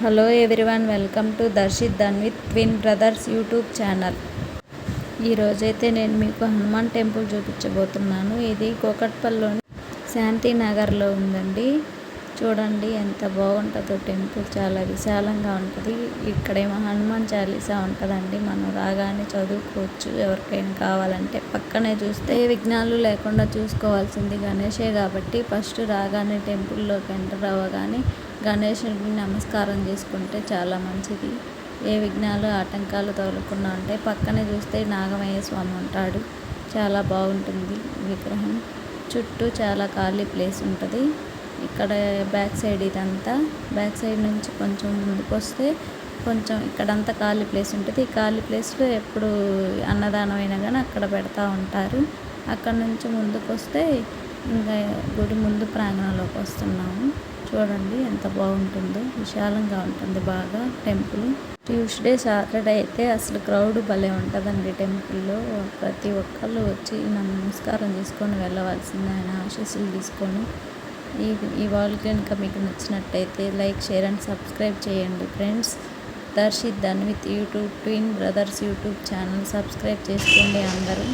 Hello everyone welcome to Darshith Dhanvith twin brothers YouTube channel. ఈరోజైతే నేను మీకు Hanuman temple చూపించబోతున్నాను. ఇది కోకట్పల్లిలోని శాంతి నగర్లో ఉందండి. చూడండి ఎంత బాగుంటుందో టెంపుల్. చాలా విశాలంగా ఉంటుంది. ఇక్కడేమో హనుమాన్ చాలీసా ఉంటుందండి. మనం రాగానే చదువుకోవచ్చు. ఎవరికైనా కావాలంటే పక్కనే చూస్తే విఘ్నాలు లేకుండా చూసుకోవాల్సింది గణేషే కాబట్టి ఫస్ట్ రాగానే టెంపుల్లోకి ఎంటర్ అవ్వగానే గణేషుడికి నమస్కారం చేసుకుంటే చాలా మంచిది. ఏ విఘ్నాలు ఆటంకాలు తగులకుండా అంటే పక్కనే చూస్తే నాగమయ్య స్వామి ఉంటాడు. చాలా బాగుంటుంది విగ్రహం. చుట్టూ చాలా ఖాళీ ప్లేస్ ఉంటుంది. ఇక్కడ బ్యాక్ సైడ్ ఇదంతా. బ్యాక్ సైడ్ నుంచి కొంచెం ముందుకు వస్తే కొంచెం ఇక్కడంతా ఖాళీ ప్లేస్ ఉంటుంది. ఈ ఖాళీ ప్లేస్లో ఎప్పుడు అన్నదానం అయినా కానీ అక్కడ పెడతా ఉంటారు. అక్కడ నుంచి ముందుకు వస్తే ఇంకా గుడి ముందు ప్రాంగణంలోకి వస్తున్నాము. చూడండి ఎంత బాగుంటుందో. విశాలంగా ఉంటుంది బాగా టెంపుల్. ట్యూస్డే సాటర్డే అయితే అసలు క్రౌడ్ భలే ఉంటుందండి టెంపుల్లో. ప్రతి ఒక్కళ్ళు వచ్చి నమస్కారం తీసుకొని వెళ్ళవలసింది ఆయన ఆశీస్సులు తీసుకొని. ఈ ఈ వాళ్ళు కనుక మీకు నచ్చినట్టయితే లైక్ షేర్ అండ్ సబ్స్క్రైబ్ చేయండి friends. Darshith Dhanvith YouTube twin brothers YouTube channel subscribe చేసుకోండి అందరూ.